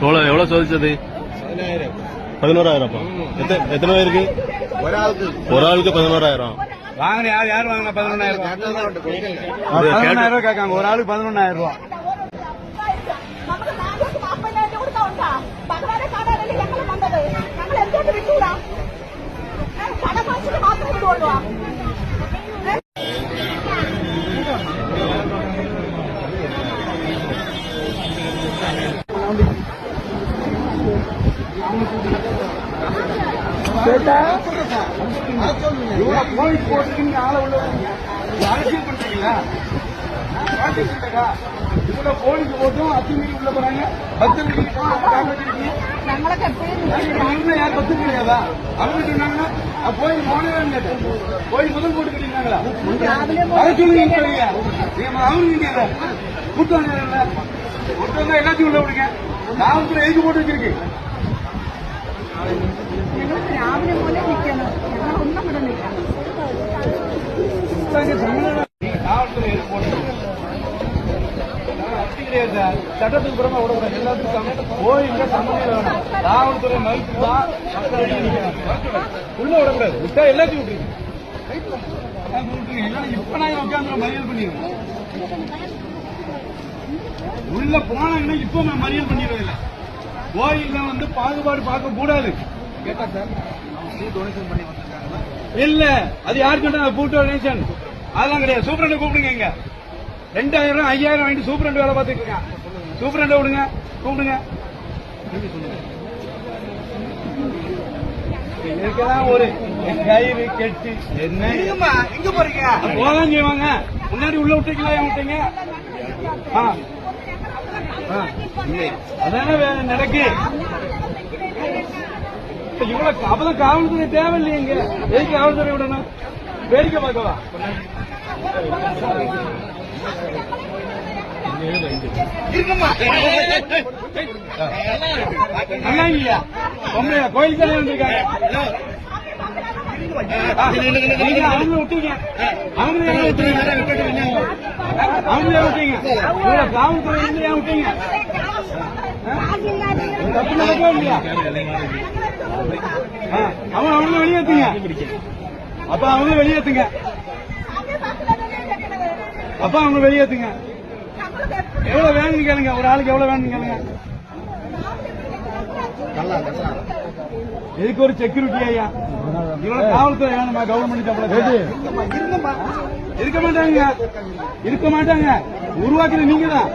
எவ்வளவு எவ்வளவு சோதிச்சது பதினோராயிரம்ப்பா எத்தனை எத்தனை பேருக்கு ഒരാൾക്ക് ஒரு ஆளுக்கு பதினோராயிரம் வாங்கின யார் யார் வாங்கின பதினொன்னாயிரம் ரூபாய் இது கேட்டு- பதினொன்னாயிரம் ரூபாய் கேட்காங்க ஒரு ஆளுக்கு பதினொன்னாயிரம் ரூபாய் നമുക്ക് கோழி போட்டு நீங்க ஆளை உள்ள விடுறீங்க. இது அரசியல் பண்றீங்களா அரசியல் பண்றீங்களா? இவ்வளவு கோழிக்கு போட்டும் அத்துமீறி உள்ள போறாங்க பத்து மணிக்கு ഞങ്ങളൊക്കെ എപ്പോഴും அவங்க யார் பத்து கிடையாதா அவங்க சொன்னாங்கன்னா அப்ப போய் போனதான் கேட்டேன் போய் முதல் போட்டு கட்டினாங்களா அதை சொல்லுங்க சொல்லுங்க நீங்க அவங்க கூட்டம் நேரம்ல கூட்டம் தான் எல்லாத்தையும் உள்ள விடுங்க காவல்துறை எதுக்கு போட்டு வச்சிருக்கு ഞങ്ങൾ രാവിലെ പോലെ നിൽക്കണം ഞങ്ങൾ ഒന്നും ഇവിടെ നിൽക്കാം காவல்துறை எதுக்கு போட்டு அப்படி கிடையாது சார் சட்டத்துக்கு புறமா விடக்கூடாது எல்லாத்துக்கும் கோயில்ல சம்மந்தம் வேணும் காவல்துறை மதிப்பு தான் மக்கள் அடிக்க நிக்கணும். உள்ள விடக்கூடாது விட்டா எல்லாத்தையும் விட்டுருங்க எல்லாத்தையும் விட்டுருங்க. இல்லைன்னா இப்ப நான் உட்காந்து மறியல் பண்ணிடுவேன் உள்ள போனாங்கன்னா இப்ப நான் மறியல் பண்ணிடுறது இல்ல கோயில்ல வந்து பாகுபாடு பார்க்க கூடாது. கேட்டா சார் டொனேஷன் பண்ணி இல்ல அது யார் சொன்னா? பூ டொனேஷன் அதெல்லாம் கிடையாது. சூப்பரண்ட் கூப்பிடுங்க இங்க. ரெண்டாயிரம் ஐயாயிரம் வாங்கிட்டு சூப்பரண்ட் வேலை பார்த்துட்டு இருக்கான். சூப்பரண்ட விடுங்க கூப்பிடுங்க. ஒரு கயிறு கெட்டு என்ன? எங்க போறீங்க. போதான் செய்வாங்க. முன்னாடி உள்ள விட்டீங்களா ஏன் விட்டீங்க. அதானே வே- நடக்கு இவ்வளவு அப்பதான் காவல்துறை தேவையில்லையங்க எதுக்கு காவல்துறை விடணும். வேடிக்கை பார்க்கவா? நல்லா இல்லையா? பொம்பளையா? கோயில் கல்யாணம் வந்திருக்காங்க? அவங்க அவங்களே விட்டீங்க இவ்வளவு காவல்துறை இருந்து ஏன் விட்டீங்க தப்பு நடக்கவே இல்லையா? ஆ, அவன் அவங்களும் வெளியேத்துங்க. அப்ப அவங்க வெளியேத்துங்க. அப்ப அவங்க வெளியேத்துங்க. எவ்வளவு வேணும்னு கேளுங்க. ஒரு ஆளுக்கு எவ்வளவு வேணும்னு கேளுங்க. இதுக்கு ஒரு செக்யூரிட்டி ஐயா? இவ்வளவு காவல்துறை வேணுமா கவர்மெண்ட் சம்பளம் இருக்க மாட்டாங்க. இருக்க மாட்டாங்க. உருவாக்குறது நீங்க தான்